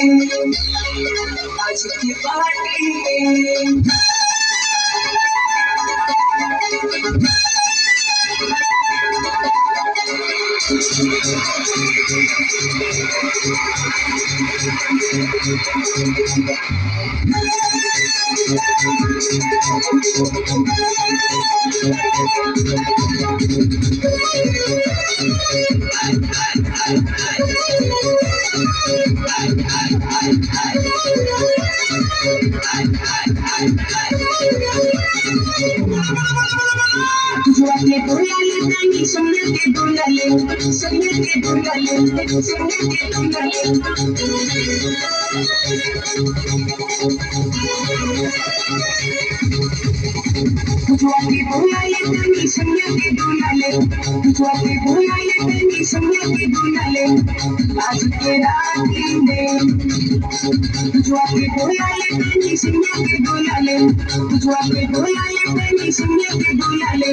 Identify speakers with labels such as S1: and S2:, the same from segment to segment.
S1: आज की पार्टी में I'm not जुआले दुलाले तानी सुनने के दुलाले सुनने के दुलाले सुनने के दुलाले जुआले दुलाले तानी सुनने के दुलाले जुआले दुलाले तानी सुनने के दुलाले आज के राती में जुआले दुलाले तानी सुनने के दुलाले जुआले दुलाले तानी सुनने के दुलाले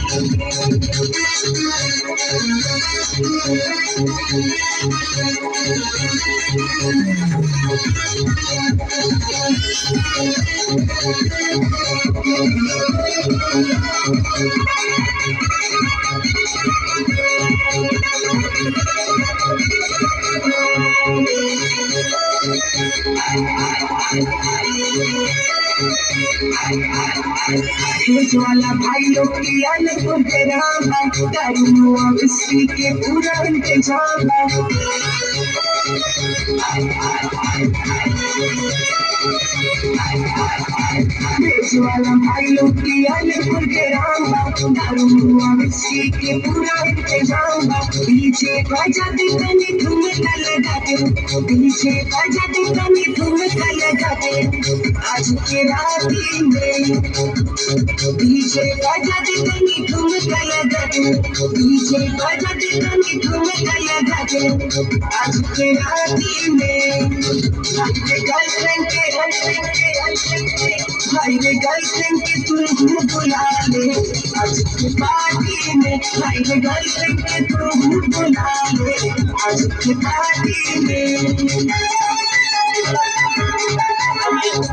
S1: में हाय ज्वाला लोग की अलग रामा दारू और विस्की के पूरा इंतज़ाम ज्वाला भाई लोग के की अलग रामा दारू हुआ विस्की के पूरा के इंतज़ाम पीछे बजा दे तने तुम लगा दे पीछे बजा दे तने तुम कल लगा आज के राती में पीछे बजा दे तनी तुम कल गए पीछे बजा दे तनी तुम कल गए आज के राती में गर्लफ्रेंड के गर्लफ्रेंड के के। गर्लफ्रेंड के तुम बुला ले। आज की पार्टी में भाई रे गर्लफ्रेंड के तुम बुला ले। आज की पार्टी में